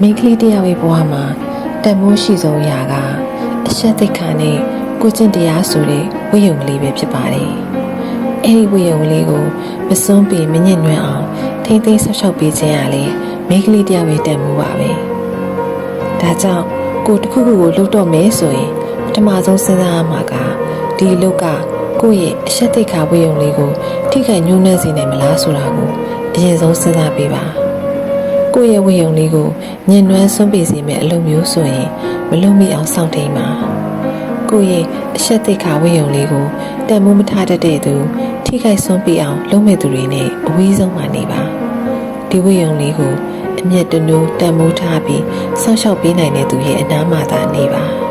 မိန်းကလေးတစ်ယောက်ရဲ့ဘဝမှာတန်မိုးရှိဆုံးအရာကအရှက်သိက္ခာနဲ့ကိုကျင့်တရားဆိုတဲ့ဝိယုံကလေးပဲဖြစ်ပါတယ်။အဲဒီဝိယုံကလေးကိုမစွန့်ပြီးမညစ်ညွမ်းအောင်ထိမ့်သိမ်းဆောက်ရှောက်ပေးခြင်းရလေမိန်းကလေးတစ်ယောက်ရဲ့တန်မိုးပါပဲ။ဒါကြောင့်ကိုတစ်ခုခုကိုလုပ်တော့မယ်ဆိုရင်ပထမဆုံးစဉ်းစားရမှာကဒီအလုပ်ကကိုယ့်ရဲ့အရှက်သိက္ခာဝိယုံလေးကိုထိခိုက်ညှိုးနှံစေနိုင်မလားဆိုတာကိုအရင်ဆုံးစဉ်းစားပေးပါ။ ကိုယ့်ရဲ့ဝိယုံလေးကိုညင်နွမ်းဆွန့်ပေးစေမယ့်အလုပ်မျိုးဆိုရင်မလုံမိအောင်စောင့်ထိန်ပါကိုယ့်ရဲ့အဆက်သိက္ခာဝိယုံလေးကိုတန်မိုးမထားတတ်တဲ့သူထိခိုက်ဆွန့်ပေးအောင်လုပ်မဲ့သူတွေနဲ့အဝေးဆုံးမှနေပါဒီဝိယုံလေးကိုအမျက်တနူးတန်မိုးထားပြီးစောင့်ရှောက်ပေးနိုင်တဲ့သူရဲ့အနားမှာသာနေပါ